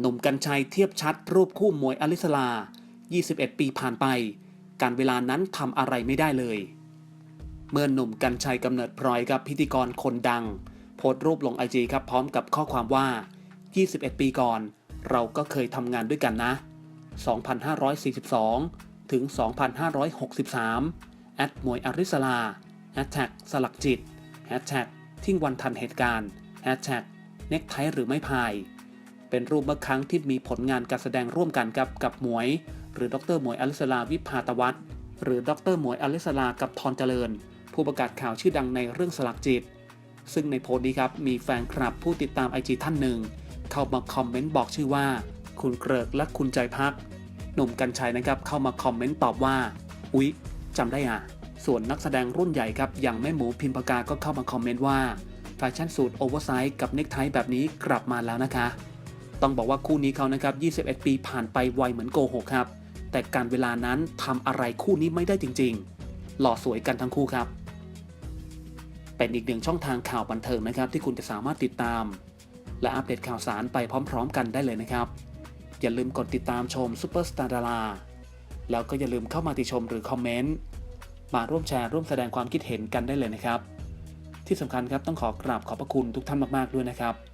หนุ่มกัญชัยเทียบชัดรูปคู่มวยอลิสลา 21 ปีผ่านไป การเวลานั้นทำอะไรไม่ได้เลย เมื่อหนุ่มกัญชัยกำเนิดพลอยกับพิธีกรคนดัง โพสต์รูปลงไอจีครับพร้อมกับข้อความว่า 21 ปีก่อน เราก็เคยทำงานด้วยกันนะ 2542 ถึง 2563 แอดมวยอริสลาแฮชแท็กสลักจิตแฮชแท็กทิ้งวันทันเหตุการณ์แฮชแท็กเน็กไทหรือไม่พาย เป็นรูปเมื่อครั้งที่มีผลงานการแสดงร่วมกันกับกับหมวย หรือดรหมวยอลิสลาวิภาตวัฒน์หรือดรหมวยอลิสลากับทอนเจริญ ผู้ประกาศข่าวชื่อดังในเรื่องสลักจิต ซึ่งในโพสต์นี้ครับมีแฟนคลับผู้ติดตามไอจีท่านหนึ่ง เข้ามาคอมเมนต์บอกชื่อว่า คุณเกริกและคุณใจพัก หนุ่มกัญชัยนะครับเข้ามาคอมเมนต์ตอบว่า อุ๊ยจำได้อะส่วนนักแสดงรุ่นใหญ่ครับอย่างแม่หมูพิมพากาก็เข้ามาคอมเมนต์ว่าแฟชั่นสูทโอเวอร์ไซส์กับเนคไทแบบนี้กลับมาแล้วนะคะ ต้องบอกว่าคู่นี้เขานะครับ 21 ปีผ่านไปไวเหมือนโกหกครับ แต่การเวลานั้นทำอะไรคู่นี้ไม่ได้จริง ๆ หล่อสวยกันทั้งคู่ครับ เป็นอีกหนึ่งช่องทางข่าวบันเทิงนะครับ ที่คุณจะสามารถติดตาม และอัปเดตข่าวสารไปพร้อม ๆ กันได้เลยนะครับ อย่าลืมกดติดตามชมซูเปอร์สตาร์ดาราแล้วก็อย่าลืมเข้ามาติชมหรือคอมเมนต์มาร่วมแชร์ร่วมแสดงความคิดเห็นกันได้เลยนะครับ ที่สำคัญครับต้องขอกราบขอบพระคุณทุกท่านมาก ๆ ด้วยนะครับ